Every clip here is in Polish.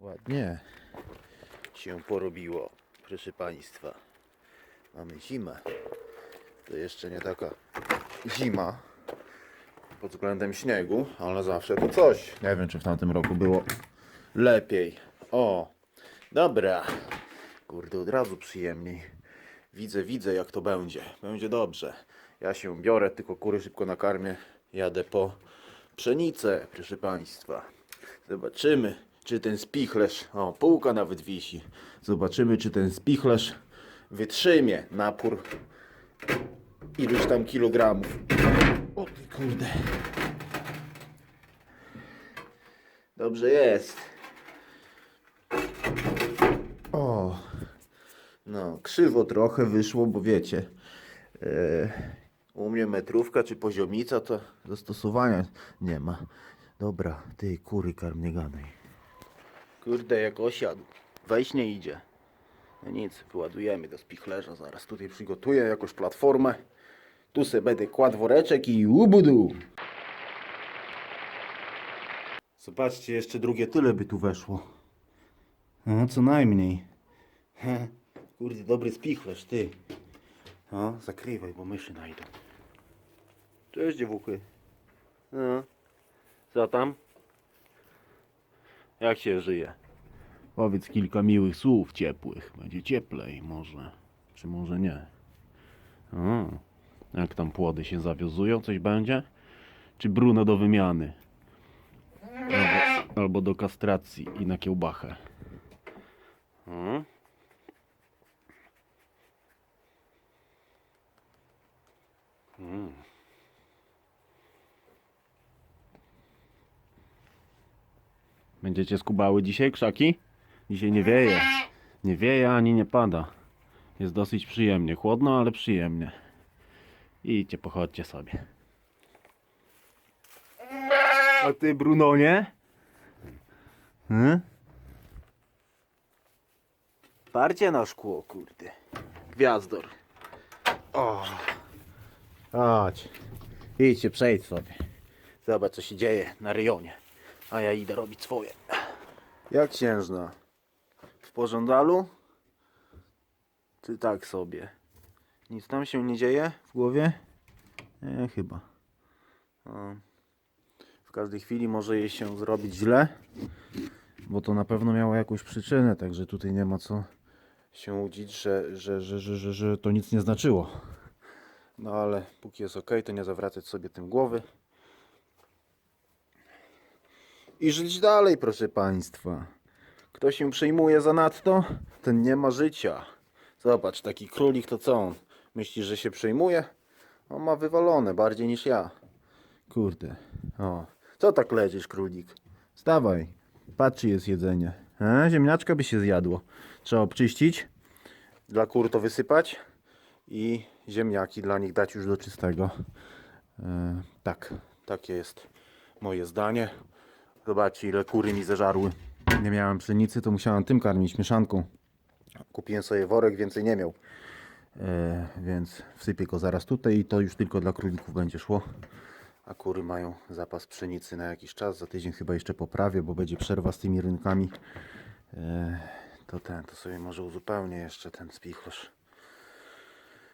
Ładnie się porobiło, proszę Państwa. Mamy zimę. To jeszcze nie taka zima pod względem śniegu, ale zawsze to coś. Nie wiem, czy w tamtym roku było lepiej. O, dobra. Kurde, od razu przyjemniej. Widzę, widzę jak to będzie. Będzie dobrze. Ja się biorę, tylko kury szybko nakarmię. Jadę po pszenicę, proszę Państwa. Zobaczymy, czy ten spichlerz, o, półka nawet wisi. Zobaczymy, czy ten spichlerz wytrzymie napór iluś tam kilogramów. Kurde. Dobrze jest. O. No, krzywo trochę wyszło, bo wiecie. e, u mnie metrówka czy poziomica to zastosowania nie ma. Dobra, ty kury karm nie gadaj. Kurde, jak osiadł. Wejść nie idzie. No nic, wyładujemy do spichlerza zaraz. Tutaj przygotuję jakąś platformę. Tu se będę kładł woreczek i ubudu. Zobaczcie, jeszcze drugie tyle by tu weszło. No, co najmniej. Kurde, dobry spichlerz, ty. No, zakrywaj, bo myszy najdą. Cześć, dziewuchy. No. Co tam? Jak się żyje? Powiedz kilka miłych słów ciepłych. Będzie cieplej może. Czy może nie? O, jak tam płody się zawiązują? Coś będzie? Czy Bruno do wymiany? Albo, albo do kastracji i na kiełbachę. Hmm? Mm. Będziecie skubały dzisiaj krzaki? Dzisiaj nie wieje. Nie wieje ani nie pada. Jest dosyć przyjemnie. Chłodno, ale przyjemnie. Idźcie, pochodźcie sobie. A ty, Brunonie? Hmm? Parcie na szkło, kurde. Gwiazdor. O. Chodź. Idźcie, przejdź sobie. Zobacz, co się dzieje na rejonie. A ja idę robić swoje. Jak księżna? W pożądalu? Czy tak sobie? Nic tam się nie dzieje w głowie? Nie, chyba. W każdej chwili może jej się zrobić źle, bo to na pewno miało jakąś przyczynę, także tutaj nie ma co się łudzić, że, że, że, że, że, że to nic nie znaczyło. No ale póki jest ok, to nie zawracać sobie tym głowy. I żyć dalej, proszę Państwa. Kto się przejmuje za nadto, ten nie ma życia. Zobacz, taki królik to co on? Myśli, że się przejmuje? On ma wywalone bardziej niż ja. Kurde. O. Co tak leżysz, królik? Stawaj. Patrz, czy jest jedzenie. A, ziemniaczka by się zjadło. Trzeba obczyścić. Dla kur to wysypać. I ziemniaki dla nich dać już do czystego. E, tak. Takie jest moje zdanie. Zobaczcie, ile kury mi zeżarły. Nie miałem pszenicy, to musiałem tym karmić mieszanką. Kupiłem sobie worek, więcej nie miał. E, więc wsypię go zaraz tutaj i to już tylko dla królików będzie szło. A kury mają zapas pszenicy na jakiś czas. Za tydzień chyba jeszcze poprawię, bo będzie przerwa z tymi rynkami. E, to ten, to sobie może uzupełnię jeszcze ten spichlerz.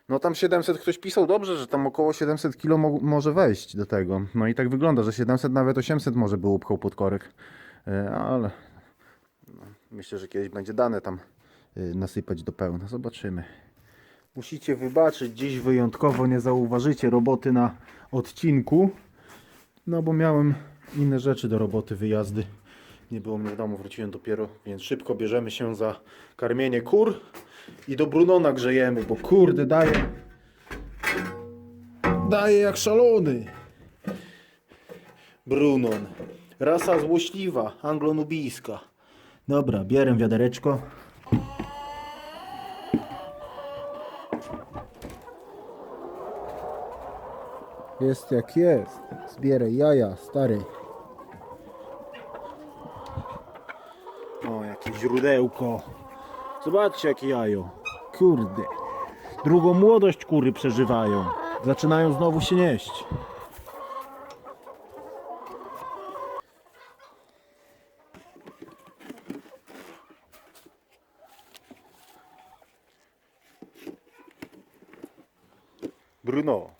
No tam 700 ktoś pisał dobrze, że tam około 700 kg mo może wejść do tego. No i tak wygląda, że 700 nawet 800 może by upchał pod korek. E, ale myślę, że kiedyś będzie dane tam nasypać do pełna. Zobaczymy. Musicie wybaczyć, dziś wyjątkowo nie zauważycie roboty na odcinku. No bo miałem inne rzeczy do roboty, wyjazdy. Nie było mnie w domu, wróciłem dopiero, więc szybko bierzemy się za karmienie kur i do Brunona grzejemy, bo kurde daje daje jak szalony. Brunon. Rasa złośliwa, anglonubijska. Dobra, bierę wiadereczko. Jest jak jest. Zbieraj jaja, stary. O, jakie źródełko. Zobaczcie, jakie jajo. Kurde. Drugą młodość kury przeżywają. Zaczynają znowu się nieść. Bruno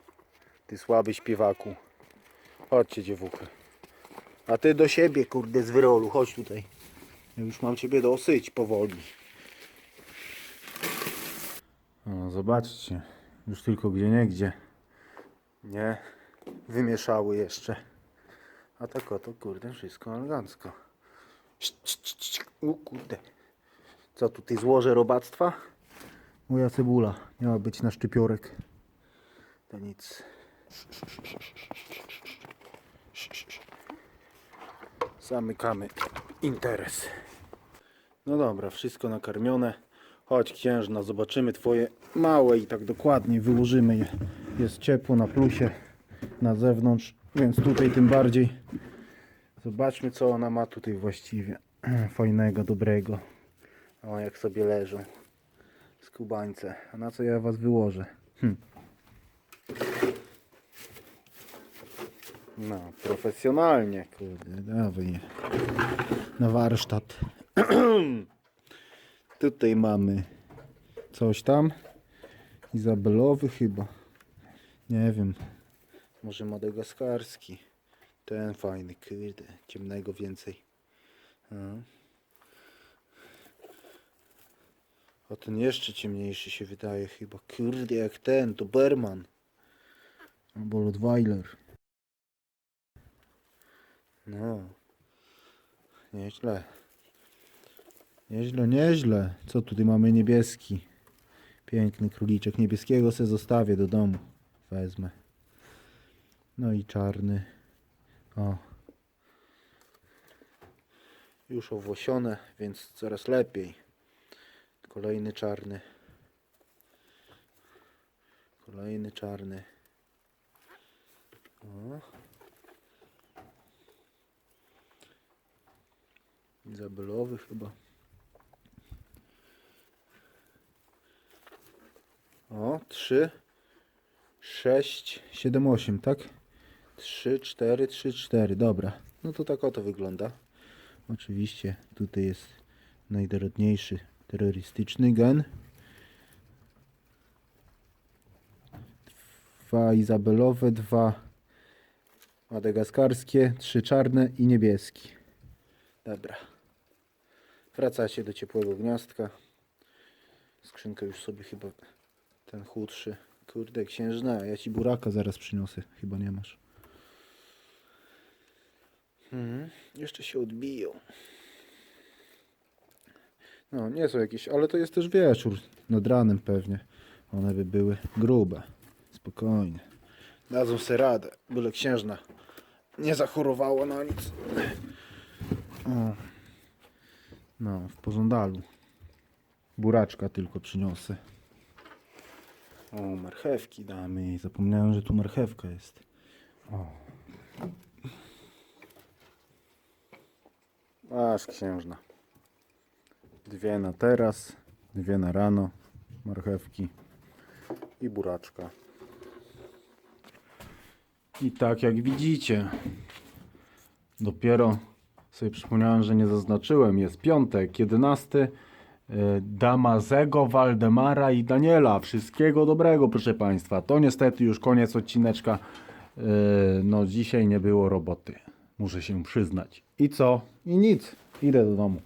ty słaby śpiewaku. Chodźcie dziewuchy. A ty do siebie, kurde, z wyrolu, chodź tutaj. Ja już mam ciebie dosyć powoli. O, zobaczcie, już tylko gdzie nie gdzie. Nie, wymieszały jeszcze. A tak oto, kurde, wszystko elegancko. U, kurde. Co tutaj złoże robactwa? Moja cebula miała być na szczypiorek. To nic. Zamykamy interes. No dobra, wszystko nakarmione. Chodź księżna, zobaczymy twoje małe i tak dokładnie wyłożymy je. Jest ciepło na plusie na zewnątrz, więc tutaj tym bardziej. Zobaczmy co ona ma tutaj właściwie fajnego, dobrego. O jak sobie leżą skubańce. A na co ja was wyłożę? Hm. No, profesjonalnie, kurde, dawaj. Na warsztat. Tutaj mamy coś tam. Izabelowy chyba. Nie wiem. Może madagaskarski. Ten fajny, kurde. Ciemnego więcej. No. A ten jeszcze ciemniejszy się wydaje chyba. Kurde, jak ten, to Berman. Albo Rottweiler. No. Nieźle. Nieźle, nieźle. Co tutaj mamy niebieski? Piękny króliczek. Niebieskiego se zostawię do domu. Wezmę. No i czarny. O. Już owłosione, więc coraz lepiej. Kolejny czarny. Kolejny czarny. O. Izabelowy chyba. O, 3, 6, 7, 8, tak? 3, 4, 3, 4, dobra. No to tak oto wygląda. Oczywiście tutaj jest najdorodniejszy terrorystyczny gen. Dwa izabelowe, dwa madagaskarskie, trzy czarne i niebieski. Dobra. Wracacie do ciepłego gniazdka. Skrzynkę już sobie chyba ten chudszy. Kurde, księżna, ja ci buraka zaraz przyniosę. Chyba nie masz. Mhm. Jeszcze się odbiją. No, nie są jakieś, ale to jest też wieczór. Nad ranem pewnie. One by były grube. Spokojnie. Dadzą sobie radę. Byle księżna nie zachorowała na nic. O. No, w pożądalu. Buraczka tylko przyniosę. O, marchewki damy. Zapomniałem, że tu marchewka jest. O. Aż księżna. Dwie na teraz, dwie na rano. Marchewki i buraczka. I tak jak widzicie, dopiero sobie przypomniałem, że nie zaznaczyłem. Jest piątek, 11. e, Damazego, Waldemara i Daniela. Wszystkiego dobrego, proszę Państwa. To niestety już koniec odcineczka. E, No, dzisiaj nie było roboty. Muszę się przyznać. I co? I nic. Idę do domu.